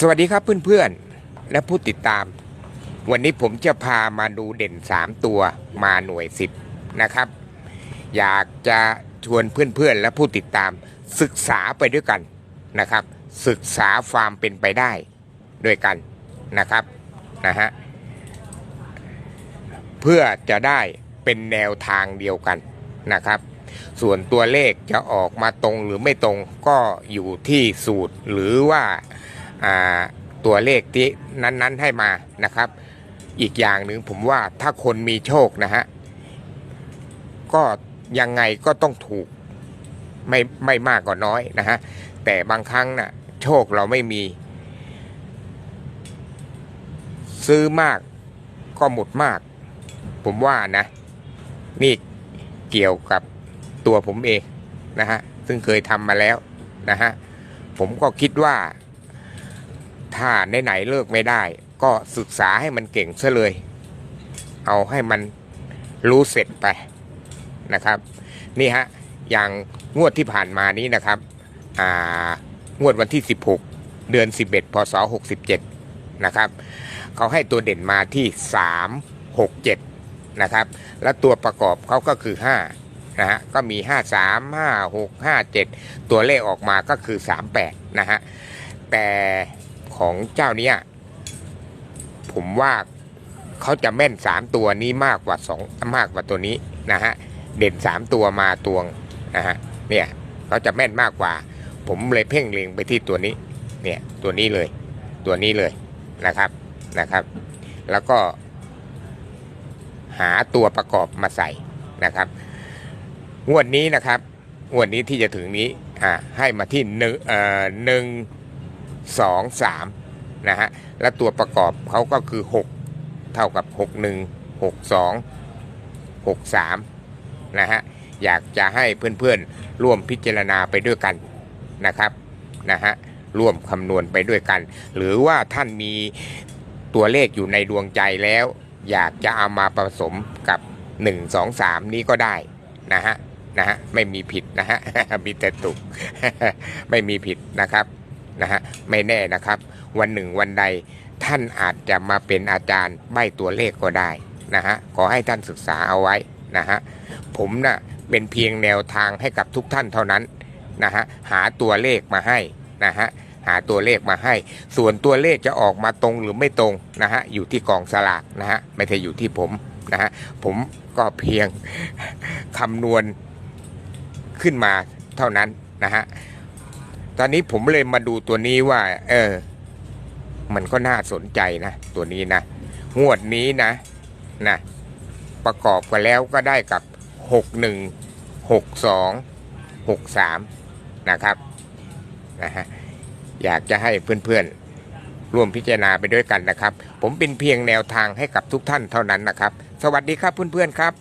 สวัสดีครับเพื่อนๆ และผู้ติดตาม วันนี้ผมจะพามาดูเด่น 3 ตัวมาหน่วยสิบนะครับ อยากจะชวนเพื่อนๆ และผู้ติดตาม ศึกษาไปด้วยกันนะครับ ศึกษาความเป็นไปได้ด้วยกันนะครับนะฮะเพื่อจะได้เป็นแนวทางเดียวกันนะครับ ส่วนตัวเลขจะออกมาตรงหรือไม่ตรงก็อยู่ที่สูตรหรือว่าอ่า ตัวเลขที่นั้นๆให้มานะครับ อีกอย่างหนึ่งผมว่าถ้าคนมีโชคนะฮะก็ยังไงก็ต้องถูกไม่ไม่มากก็น้อยนะฮะแต่บางครั้งนะ่ะโชคเราไม่มี ซื้อมากก็หมดมาก ผมว่านะ นี่เกี่ยวกับตัวผมเองนะฮะซึ่งเคยทำมาแล้วนะฮะผมก็คิดว่า ถ้าไหนๆเลิกไม่ได้ ก็ศึกษาให้มันเก่งซะเลย เอาให้มันรู้เสร็จไปนะครับ นี่ฮะอย่างงวดที่ผ่านมานี้นะครับงวดวันที่ 16 เดือน 11พศ67 นะครับ เขาให้ตัวเด่นมาที่ 3 6 7 นะครับ แล้วตัวประกอบเขาก็คือ 5 นะฮะ ก็มี 5 3 5 6 5 7 ตัวเลขออกมาก็คือ 38 นะฮะ แต่ ของเจ้าเนี้ยผมว่าเขาจะแม่น3ตัวนี้มากกว่า2มากกว่าตัวนี้นะฮะเด่น3ตัวมาตวงนะฮะเนี่ยเขาจะแม่นมากกว่า ผมเลยเพ่งเล็งไปที่ตัวนี้เนี่ยตัวนี้เลย ตัวนี้เลยนะครับนะครับ แล้วก็หาตัวประกอบมาใส่นะครับงวดนี้นะครับงวดนี้ที่จะถึงนี้อ่าให้มาที่หนึ่งเอ่อหนึ่ง สองสามนะฮะและตัวประกอบเขาก็คือหกเท่ากับหกหนึ่งหกสองหกสามนะฮะอยากจะให้เพื่อนๆร่วมพิจารณาไปด้วยกันนะครับนะฮะร่วมคำนวณไปด้วยกัน หรือว่าท่านมีตัวเลขอยู่ในดวงใจแล้ว อยากจะเอามาผสมกับ 1 2 3 นี้ก็ได้นะฮะนะฮะไม่มีผิดนะฮะมีแต่ถูกไม่มีผิดนะครับ นะฮะไม่แน่นะครับ วันหนึ่งวันใดท่านอาจจะมาเป็นอาจารย์ใบตัวเลขก็ได้นะฮะขอให้ท่านศึกษาเอาไว้นะฮะผมนะ่ะเป็นเพียงแนวทางให้กับทุกท่านเท่านั้นนะฮะหาตัวเลขมาให้นะฮะหาตัวเลขมาให้ ส่วนตัวเลขจะออกมาตรงหรือไม่ตรงนะฮะอยู่ที่กองสลากนะฮะไม่ใช่อยู่ที่ผมนะฮะผมก็เพียงคำนวณขึ้นมาเท่านั้นนะฮะ ตอนนี้ผมเลยมาดูตัวนี้ว่า เออ มันก็น่าสนใจนะ ตัวนี้นะ งวดนี้นะ นะ ประกอบกันแล้วก็ได้กับ 61 62 63 นะครับนะฮะอยากจะให้เพื่อนๆ ร่วมพิจารณาไปด้วยกันนะครับ ผมเป็นเพียงแนวทางให้กับทุกท่านเท่านั้นนะครับ สวัสดีครับเพื่อนๆครับ